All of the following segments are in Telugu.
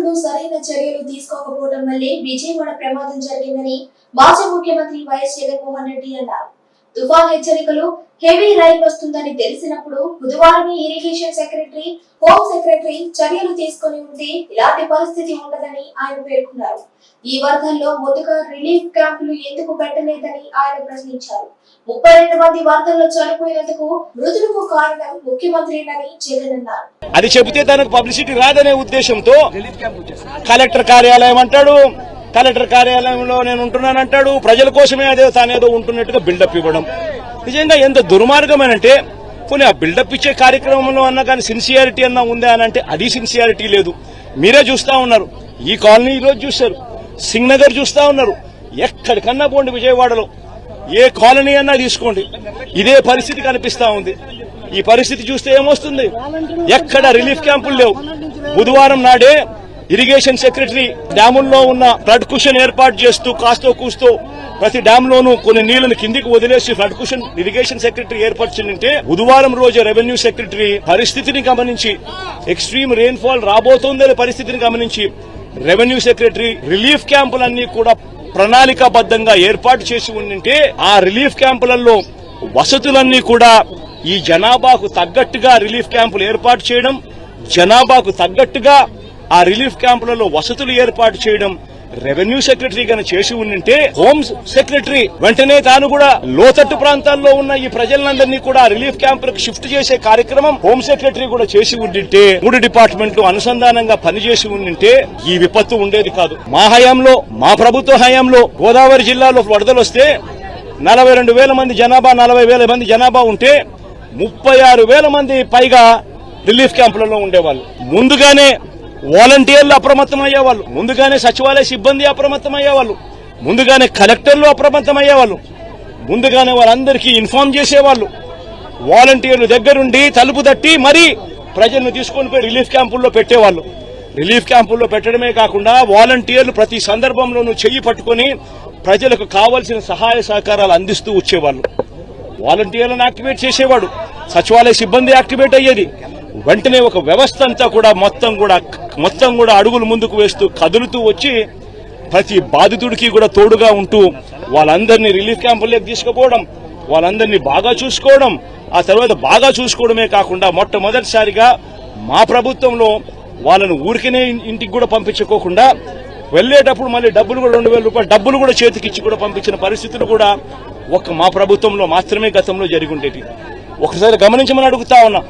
అధికారులు సరైన చర్యలు తీసుకోకపోవడం వల్లే విజయవాడ ప్రమాదం జరిగిందని మాజీ ముఖ్యమంత్రి వైఎస్ జగన్మోహన్ రెడ్డి అన్నారు. తుఫాన్ హెచ్చరికలు హెవీ రైన్ వస్తుందని తెలిసినప్పుడు బుధవారమే ఇరిగేషన్ సెక్రటరీ హోం సెక్రటరీ చర్యలు తీసుకొని ఉంటే ఇలాంటి పరిస్థితి ఉండదని ఆయన పేర్కొన్నారు. ఈ వరదల్లో ముందుగా రిలీఫ్ క్యాంపులు ఎందుకు పెట్టలేదని ఆయన ప్రశ్నించారు. ముప్పై రెండు మంది వరదల్లో చనిపోయినందుకు మృతులకు కారణం ముఖ్యమంత్రినని జగన్ అన్నారు. అది చెబితే తనకు పబ్లిసిటీ రాదనే ఉద్దేశంతో కలెక్టర్ కార్యాలయం అంటాడు కలెక్టర్ కార్యాలయంలో నేను ఉంటున్నానంటాడు. ప్రజల కోసమే అదే తానేదో ఉంటున్నట్టుగా బిల్డప్ ఇవ్వడం. నిజంగా ఎంత దుర్మార్గమేనంటే పోనీ ఆ బిల్డప్ ఇచ్చే కార్యక్రమంలో అన్నా కానీ సిన్సియారిటీ అన్నా ఉందా అని అంటే అది సిన్సియారిటీ లేదు. మీరే చూస్తా ఉన్నారు. ఈ కాలనీ ఈరోజు రోజు చూశారు. సింగ్ నగర్ చూస్తా ఉన్నారు. ఎక్కడికన్నా పోండి విజయవాడలో. ఏ కాలనీ అన్నా తీసుకోండి. ఇదే పరిస్థితి కనిపిస్తా ఉంది. ఈ పరిస్థితి చూస్తే ఏమొస్తుంది? ఎక్కడ రిలీఫ్ క్యాంపులు లేవు. బుధవారం నాడే ఇరిగేషన్ సెక్రటరీ డ్యాముల్లో ఉన్న ఫ్లడ్ కుషన్ ఏర్పాటు చేస్తూ కాస్తో కూస్తూ ప్రతి డ్యామ్ లోనూ కొన్ని నీళ్ళను కిందికి వదిలేసి ఫ్లడ్ కుషన్ ఇరిగేషన్ సెక్రటరీ ఏర్పరిచిందంటే బుధవారం రోజు రెవెన్యూ సెక్రటరీ పరిస్థితిని గమనించి ఎక్స్ట్రీమ్ రెయిన్ ఫాల్ రాబోతోందనే పరిస్థితిని గమనించి రెవెన్యూ సెక్రటరీ రిలీఫ్ క్యాంపులన్నీ కూడా ప్రణాళికాబద్ధంగా ఏర్పాటు చేసి ఉండింటే ఆ రిలీఫ్ క్యాంపులలో వసతులన్నీ కూడా ఈ జనాభాకు తగ్గట్టుగా రిలీఫ్ క్యాంపులు ఏర్పాటు చేయడం జనాభాకు తగ్గట్టుగా ఆ రిలీఫ్ క్యాంపులలో వసతులు ఏర్పాటు చేయడం రెవెన్యూ సెక్రటరీ గాని చేసి ఉండింటే హోమ్ సెక్రటరీ వెంటనే తాను కూడా లోతట్టు ప్రాంతాల్లో ఉన్న ఈ ప్రజలందరినీ కూడా రిలీఫ్ క్యాంపులకు షిఫ్ట్ చేసే కార్యక్రమం హోమ్ సెక్రటరీ కూడా చేసి ఉండింటే మూడు డిపార్ట్మెంట్లు అనుసంధానంగా పనిచేసి ఉండింటే ఈ విపత్తు ఉండేది కాదు. మా హయాంలో మా ప్రభుత్వ హయాంలో గోదావరి జిల్లాలో వరదలు వస్తే నలభై రెండు వేల మంది జనాభా నలభై వేల మంది జనాభా ఉంటే ముప్పై ఆరు వేల మంది పైగా రిలీఫ్ క్యాంపులలో ఉండేవాళ్ళు. ముందుగానే వాలంటీర్లు అప్రమత్తం అయ్యేవాళ్ళు ముందుగానే సచివాలయ సిబ్బంది అప్రమత్తం అయ్యేవాళ్ళు ముందుగానే కలెక్టర్లు అప్రమత్తం అయ్యేవాళ్ళు ముందుగానే వాళ్ళందరికీ ఇన్ఫార్మ్ చేసేవాళ్ళు. వాలంటీర్లు దగ్గరుండి తలుపు తట్టి మరీ ప్రజలను తీసుకొని పోయి రిలీఫ్ క్యాంపుల్లో పెట్టేవాళ్ళు. రిలీఫ్ క్యాంపుల్లో పెట్టడమే కాకుండా వాలంటీర్లు ప్రతి సందర్భంలోనూ చెయ్యి పట్టుకొని ప్రజలకు కావలసిన సహాయ సహకారాలు అందిస్తూ వచ్చేవాళ్ళు. వాలంటీర్లను యాక్టివేట్ చేసేవాడు. సచివాలయ సిబ్బంది యాక్టివేట్ అయ్యేది. వెంటనే ఒక వ్యవస్థ అంతా కూడా మొత్తం కూడా మొత్తం కూడా అడుగులు ముందుకు వేస్తూ కదులుతూ వచ్చి ప్రతి బాధితుడికి కూడా తోడుగా ఉంటూ వాళ్ళందరినీ రిలీఫ్ క్యాంపుల్లోకి తీసుకుపోవడం వాళ్ళందరినీ బాగా చూసుకోవడం ఆ తర్వాత బాగా చూసుకోవడమే కాకుండా మొట్టమొదటిసారిగా మా ప్రభుత్వంలో వాళ్ళను ఊరికనే ఇంటికి కూడా పంపించుకోకుండా వెళ్ళేటప్పుడు మళ్ళీ డబ్బులు కూడా రెండు వేల రూపాయలు డబ్బులు కూడా చేతికిచ్చి కూడా పంపించిన పరిస్థితులు కూడా ఒక మా ప్రభుత్వంలో మాత్రమే గతంలో జరిగి ఉండేవి ఒకసారి గమనించమని అడుగుతా ఉన్నా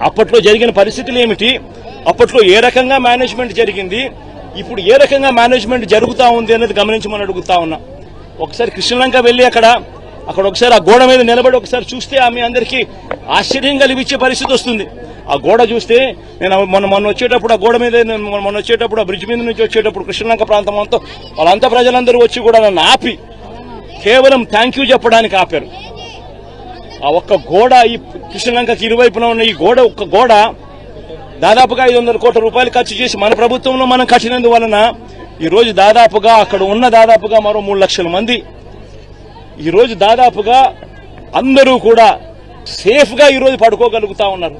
అప్పట్లో జరిగిన పరిస్థితులు ఏమిటి? అప్పట్లో ఏ రకంగా మేనేజ్మెంట్ జరిగింది ఇప్పుడు ఏ రకంగా మేనేజ్మెంట్ జరుగుతూ ఉంది అనేది గమనించమని అడుగుతా ఉన్నా. ఒకసారి కృష్ణలంక వెళ్ళి అక్కడ అక్కడ ఒకసారి ఆ గోడ మీద నిలబడి ఒకసారి చూస్తే ఆమె అందరికీ ఆశ్చర్యం కలిగించే పరిస్థితి వస్తుంది. ఆ గోడ చూస్తే నేను మొన్న మొన్న వచ్చేటప్పుడు ఆ గోడ మీద మొన్న మొన్న వచ్చేటప్పుడు ఆ బ్రిడ్జ్ మీద నుంచి వచ్చేటప్పుడు కృష్ణలంక ప్రాంతం అంతా వాళ్ళంతా ప్రజలందరూ వచ్చి కూడా నన్ను ఆపి కేవలం థ్యాంక్ యూ చెప్పడానికి ఆపారు. ఆ ఒక్క గోడ ఈ కృష్ణలంకకి ఇరువైపున ఉన్న ఈ గోడ ఒక్క గోడ దాదాపుగా ఐదు వందల కోట్ల రూపాయలు ఖర్చు చేసి మన ప్రభుత్వంలో మనం కట్టినందువలన ఈరోజు దాదాపుగా అక్కడ ఉన్న దాదాపుగా మరో మూడు లక్షల మంది. ఈరోజు దాదాపుగా అందరూ కూడా సేఫ్గా ఈరోజు ఈ రోజు పడుకోగలుగుతా ఉన్నారు.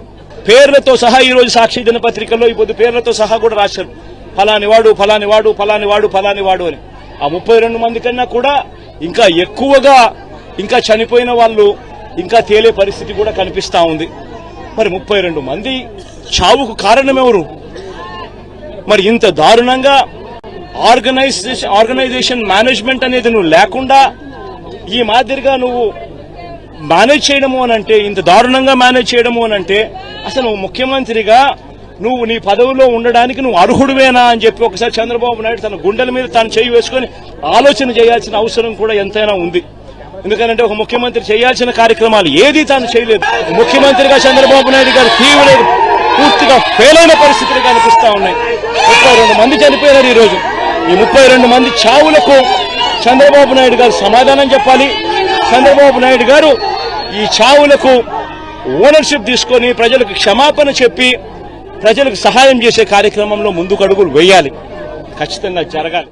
పేర్లతో సహా ఈరోజు సాక్షి దినపత్రికల్లో ఈ పొద్దు పేర్లతో సహా కూడా రాశారు. ఫలాని వాడు ఫలాని వాడు ఫలాని వాడు ఫలాని వాడు అని. ఆ ముప్పై రెండు మంది కన్నా కూడా ఇంకా ఎక్కువగా ఇంకా చనిపోయిన వాళ్ళు ఇంకా తేలే పరిస్థితి కూడా కనిపిస్తూ ఉంది. మరి ముప్పై రెండు మంది చావుకు కారణమెవరు? మరి ఇంత దారుణంగా ఆర్గనైజేషన్ ఆర్గనైజేషన్ మేనేజ్మెంట్ అనేది నువ్వు లేకుండా ఈ మాదిరిగా నువ్వు మేనేజ్ చేయడము అని అంటే ఇంత దారుణంగా మేనేజ్ చేయడము అని అంటే అసలు నువ్వు ముఖ్యమంత్రిగా నువ్వు నీ పదవిలో ఉండడానికి నువ్వు అర్హుడువేనా అని చెప్పి ఒకసారి చంద్రబాబు నాయుడు తన గుండెల మీద తాను చేయి వేసుకొని ఆలోచన చేయాల్సిన అవసరం కూడా ఎంతైనా ఉంది. ఎందుకంటే ఒక ముఖ్యమంత్రి చేయాల్సిన కార్యక్రమాలు ఏది తాను చేయలేదు. ముఖ్యమంత్రిగా చంద్రబాబు నాయుడు గారు తీవ్ర పూర్తిగా ఫెయిల్ అయిన పరిస్థితులు కనిపిస్తా ఉన్నాయి. ముప్పై రెండు మంది చనిపోయారు ఈరోజు ఈ ముప్పై రెండు మంది చావులకు చంద్రబాబు నాయుడు గారు సమాధానం చెప్పాలి. చంద్రబాబు నాయుడు గారు ఈ చావులకు ఓనర్షిప్ తీసుకొని ప్రజలకు క్షమాపణ చెప్పి ప్రజలకు సహాయం చేసే కార్యక్రమంలో ముందుకు అడుగులు వేయాలి. ఖచ్చితంగా జరగాలి.